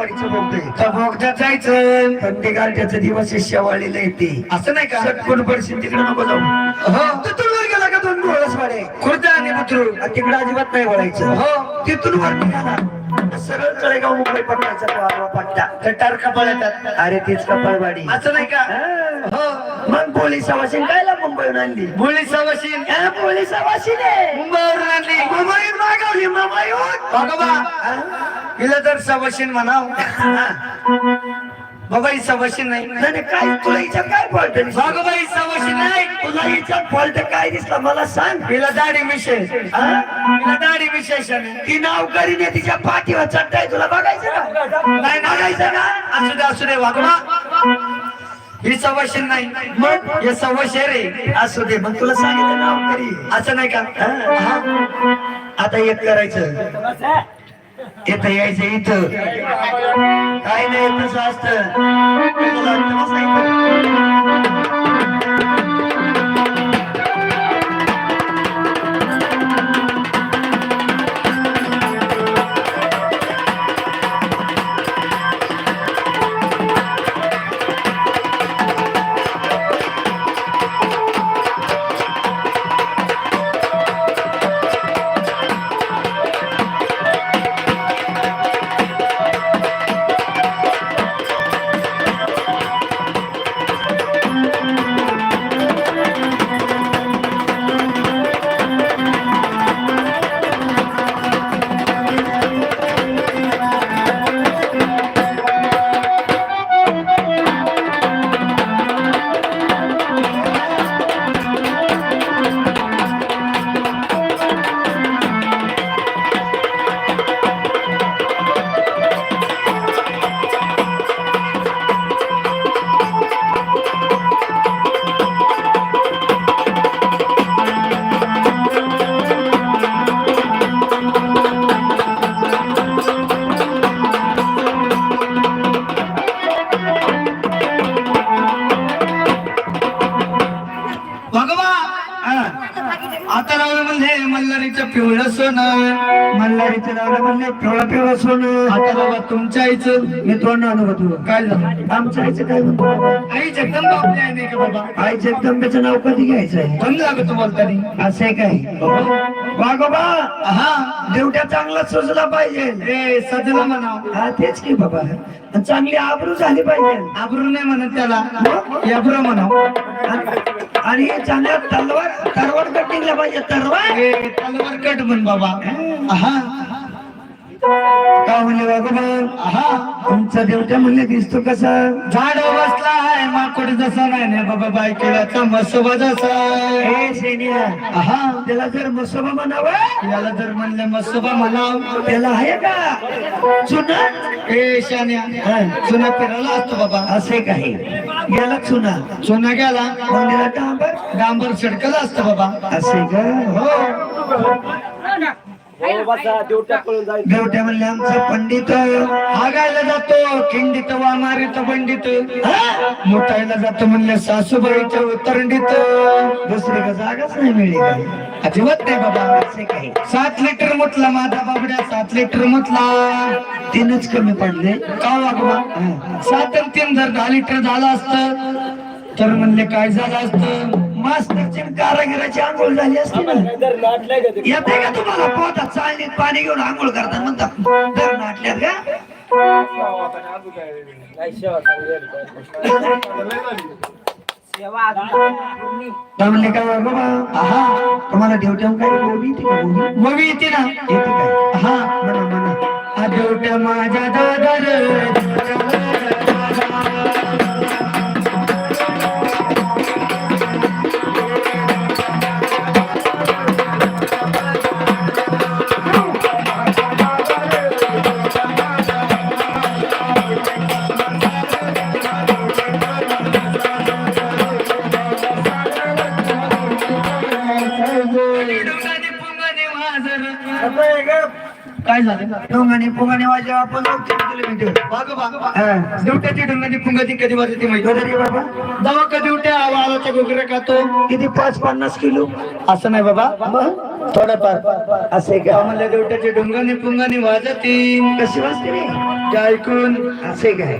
तर बोगद्यात जायचं. थंडी गारठ्याचा दिवस शेवाळीला येते असं नाही का? सटकून पडशील तिकडे नको जाऊ. हो. तिथून वर गेला का दोन डोळस वाडे? खुर्द आणि बुद्रुक तिकडे अजिबात नाही वळायचं हो. तिथून वर निघाला. सरळ तळेगाव मुंबई पटवायचा तो आडवा पट्टा तर टारका पळतात अरे तीच कपाळवाडी असं नाही का? हो. मग पोलीस आवासीन कायला मुंबईहून आणली? बोली सवशीन हा, पोलीस आवासीन आहे मुंबईवरून आणली. मुंबईहून मागवली मुंबईहून. भगवा हिला तर सवशीन म्हणाव. बाबा ही सवशीन नाही नाही काय? तुला हिच्यात काय फॉल्ट ही सवशीन नाही. तुला हिच्यात फॉल्ट काय दिसला? मला सांग. हिला दाढी विशेष. हा? हिला दाढी विशेष आहे. ती नावकरीने तिच्या पाठीवर चढताय. तुला बघायचं का? नाही बघायचं का? असू दे असू दे वागवा. ही सवशीन नाही. मग? हे सवशेर आहे असू दे मग तुला सांगितलं नावकरी असं नाही का. आता एक करायचं. इथं यायचं इथं. काय नाही तसं असतं पिवळं सोनं. मल्हारीचं लावलं म्हणले पिवळं पिवळं सोनं. आता बाबा तुमच्या आईचं मी तोंड का तुला? काय झालं? आमच्या आईचं काय म्हणतो? आई जगदंबा आपली आई नाही का बाबा? आई जगदंबेचं नाव कधी घ्यायचं आहे? बंद लागत बोलतानी असं काय? वागोबा हा. देवट्या चांगला सुचला पाहिजे. ए सजला म्हणाव हा तेच की बाबा. चांगली आबरू झाली पाहिजे. आबरू नाही म्हणत त्याला. याबरू म्हणाव आणि चांगल्या तलवार तरवार कटिंगला पाहिजे तरवार तलवार कट म्हण बाबा. हा. का म्हणले हा तुमचा देवट्या म्हणले दिसतो कसा? झाड बसलाय माकोड जसा नाही ना बाबा बायकेला मसोबा जसा हा त्याला जर मसोबा म्हणावं? याला जर म्हणले मसोबा म्हणाव त्याला आहे का? चुना? ए शान्या चुना फिरायला असतो बाबा. असे काही. गेला चुना. चुना गेला डांबर? डांबर छिडकला असतं बाबा. असे का? हो. देवट्या म्हणले आमचा पंडित हागायला जातो खिंडीत वामारीत पंडित मोठायला जातो म्हणले सासूबाईच्या उतरंडीत दुसरी का जागाच नाही मिळली अजिबात नाही बाबा असे काही. सात लिटर म्हटला माझा बाबड्या सात लिटर म्हटला तीनच कमी पडले. का वागवा? सात आणि तीन जर दहा लिटर झालं असतं तर म्हणले काय झालं असतं मास्तरची कारागिराची आंघोळ झाली असती ना. येते का तुम्हाला? पोटात चालणीत पाणी घेऊन आंघोळ करतात म्हणता दर नाटल्यात का? काय म्हणले काय बाबा? हा तुम्हाला देवट्या काय बोलली येते का येते ना. येते काय? हा म्हणा म्हणा. हा देवट्या माझ्या दादर काय झालं? डोंगाने फुगाने वाजे आपण दिवट्याची डोंगाने फुंगाची कधी वाजते माहिती बाबा जावा का दिवट्या वालाचा गोगरा खातो किती पाच पन्नास किलो असं नाही बाबा थोडंफार असे का आम्हाला देवट्याचे डोंगाने पुंगाने वाजते कशी वाजते ते ऐकून असे काय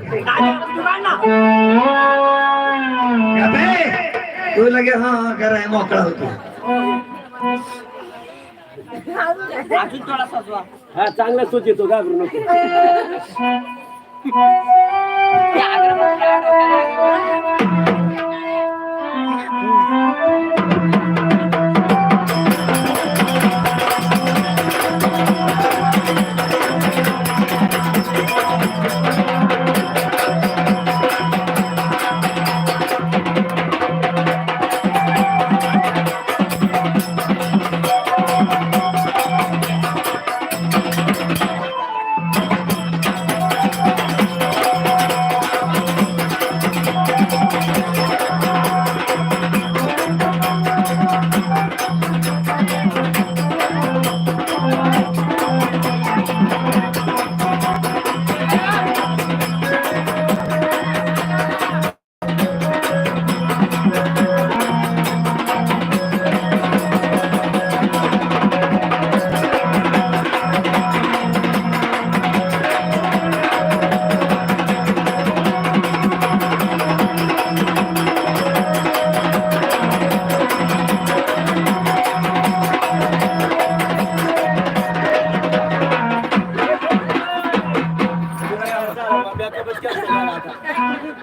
तू लगे हा कराय मोकळा होतो हा चांगला सूच येतो घाबरू नको.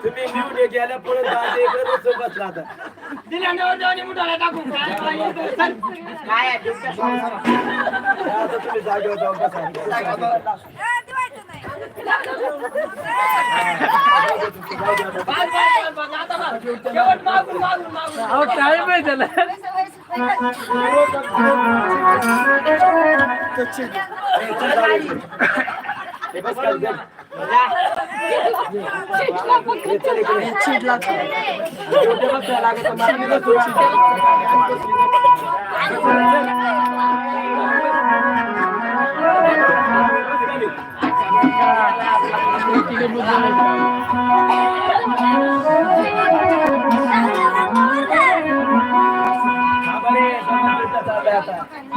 तुम्ही निवडे गेल्या पुढे बसला आता आता तुम्ही जागेवर जाऊन बसा. हे बस खाली, चल. हे चल इकडे. इकडे बसायला लागत, मला मी बसतो. थांबा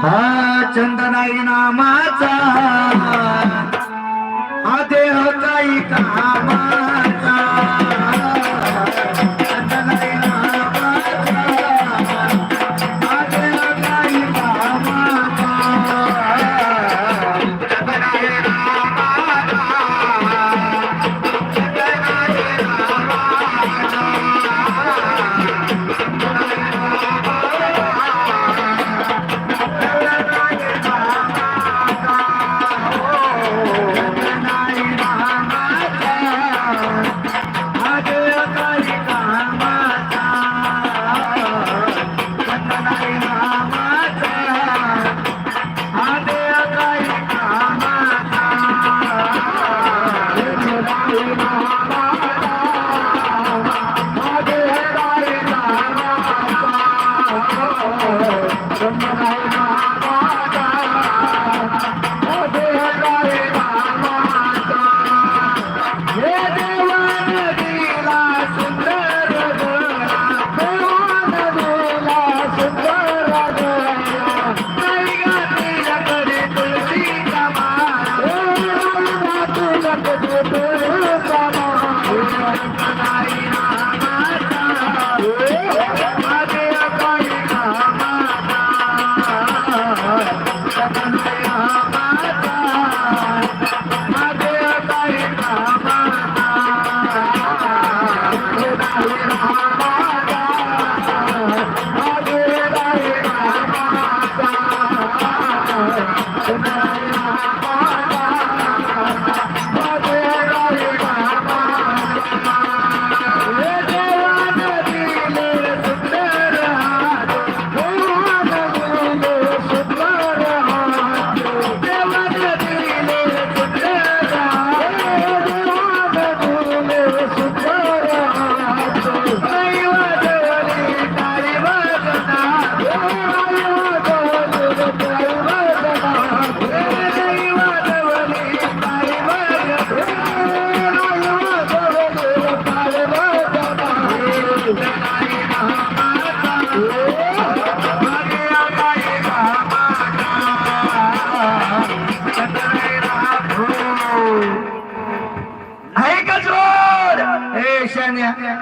हा चंदनाई नामाचा हा देह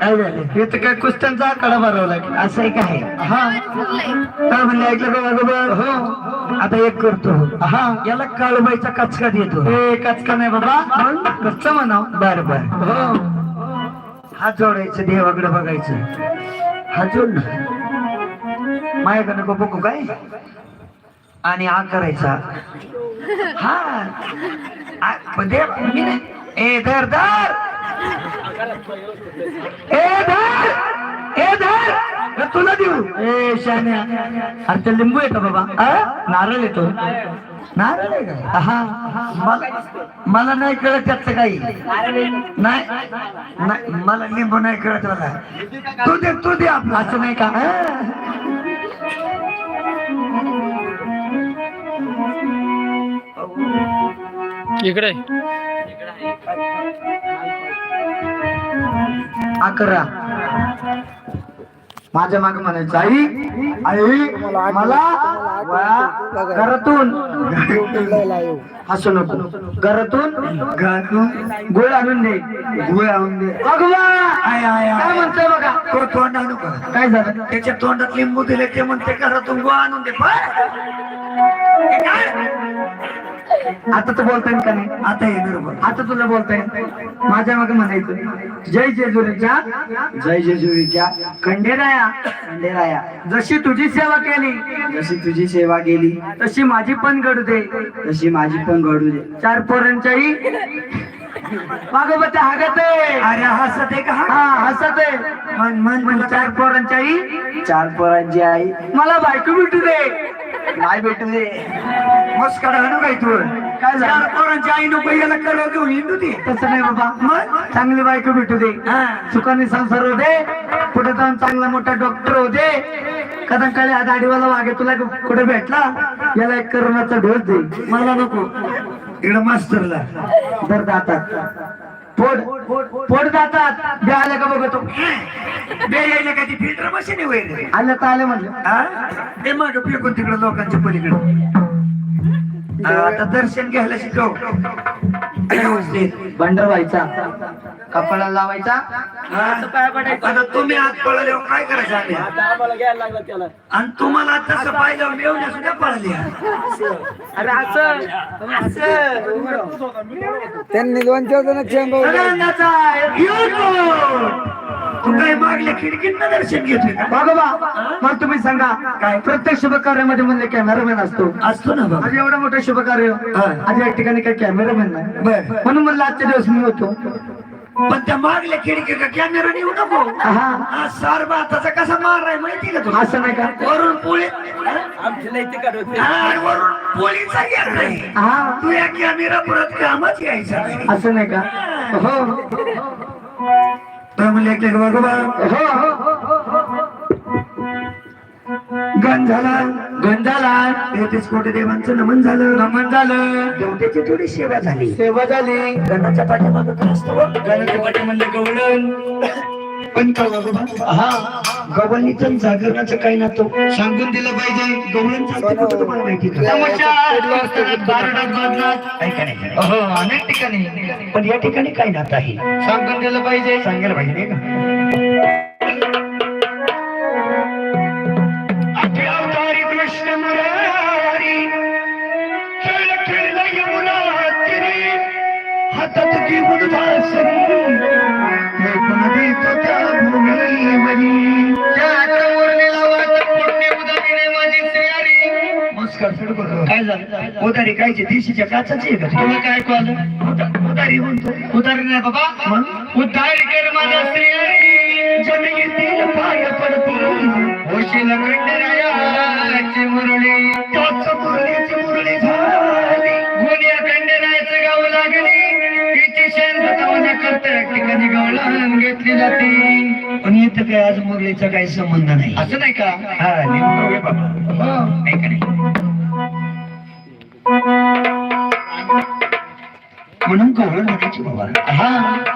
इथं काय कुस्त्यांचा आकडा भरवला की असं आहे काय हा? काय म्हणलं ऐकलं का वागोबर हो. आता एक करतो. हा. याला काळूबाईचा कचका देतो. ए कचका नाही बाबा. कच्च म्हणाव? बर बर. हो. हात जोडायचं देवाकडे बघायचं. हात जोड ना. माझ्याकडे नको बघू काय? आणि हा करायचा. हा. आ- पण देव मी नाही. ए धर धर. ए धर! ए धर! तुला देऊ. ए शान्या अरे ते लिंबू का बाबा? नारळ येतो. नारळ आहे का? हा. मला मला नाही कळत त्याचं काही. नाही. नाही, मला लिंबू नाही कळत मला तू दे तू दे आपला. असं नाही का? इकडे. अकरा. माझ्या माग म्हणायचं आई आई मला घरातून. हसू नको. घरातून गोळ आणून दे. गुळ आणून दे. काय म्हणतोय बघा? तोंड आणू का? काय झालं? त्याच्या तोंडात लिंबू दिले ते म्हणते घरातून गुळ आणून दे? आता तू बोलताय का नाही? आता येणार बघ आता तुला बोलताय? माझ्या मागे म्हणायचं. जय जेजुरीच्या जय जेजुरीच्या खंडेराया. खंडेराया. जशी तुझी सेवा केली जशी तुझी सेवा केली तशी माझी पण घडू दे. तशी माझी पण घडू दे. चार पोरांच्याही मागं बघ ते हागत आहे. अरे हसत आहे का? हा? हसत आहे. मन मन मला चार पोरांच्याही चार पोरांची आई. मला बायको भेटू दे. नाही भेटू दे. मस्कड आणू काय तू. काय झालं? पोरांची आई नको याला कलर घेऊन हिंदू दे तसं नाही बाबा. मग? चांगली बायको भेटू दे. हा. सुखाने संसार होते पुढे जाऊन चांगला मोठा डॉक्टर होते कदम काळे हा दाढीवाला वागे तुला कुठे भेटला? याला एक करोनाचा डोस दे. मला नको. इकडं मास्तरला. दर दातात पोट पोट दातात बे आलं का बघतो. बे यायला काय ती फिल्टर मशीन वैर आलं तर आलं म्हणलं. ते माग फेकून तिकडे लोकांच्या पलीकडे. आता दर्शन घ्यायला शिकव. बंडर व्हायचा कपाळाला लावायचा? हा? आता तुम्ही आत काय करायचं आम्ही? आम्हाला घ्यायला लागला त्याला. आणि तुम्हाला तसं पाहिलं मेवण्या सुद्धा पळाल्या अरे असं असं. त्यांनी दोन चार जण सगळ्यांनाचा तू काय मागल्या खिडकीत दर्शन घेतोय का? बाबा मग तुम्ही सांगा काय प्रत्येक शुभ कार्यामध्ये म्हणले कॅमेरामॅन असतो. असतो ना बाबा. आज एवढं मोठं शुभ कार्य. आज या ठिकाणी काही कॅमेरामॅन नाही. बर. म्हणून म्हणलं आजच्या दिवस मी होतो. पण त्या मागल्या खिडकी का कॅमेरा नेऊ नको? हा. हा सार भाताचा कसा मार आहे माहिती का तुला? असं नाही का? वरून पोळी आमची लई तिकट होते. हा, आणि वरून पोळीचा घेत नाही. हा. तू या कॅमेरा परत कामच यायचा असं नाही का? हो. तर म्हणले ऐकलं का बाबा हो हो. गण झाला. गंधाला तेहतीस कोटी देवांचं नमन झालं. नमन झालं. देवतेची थोडी सेवा झाली. सेवा झाली. गणाच्या पाठीमागं? गणाच्या पाठी म्हणले गवळण. पण का बाबा. हा. गवळणीचं जागरणाचं काय नातं सांगून दिलं पाहिजे. गवळण तुम्हाला माहिती अनेक ठिकाणी. पण या ठिकाणी काय नातं आहे. सांगून दिलं पाहिजे. सांगायला पाहिजे नाही का? हातात घेऊन भासरी त्या भूमीवरी काय झालं? उदारी कायची? देशीच्या काचाची तुला काय उदा- उदारी म्हणतो. उदारी नाही बाबा. मग? उद्धार कर माझा श्री जमिनीतील पाय पडतो होशील खंडरायाची मुरळी त्याच घेतली जाते. पण इथं काय आज मुरलीचा काही संबंध नाही. असं नाही का? हा बाबा. हो. नाही का नाही? म्हणून गवळण म्हणायची बाबा. हा.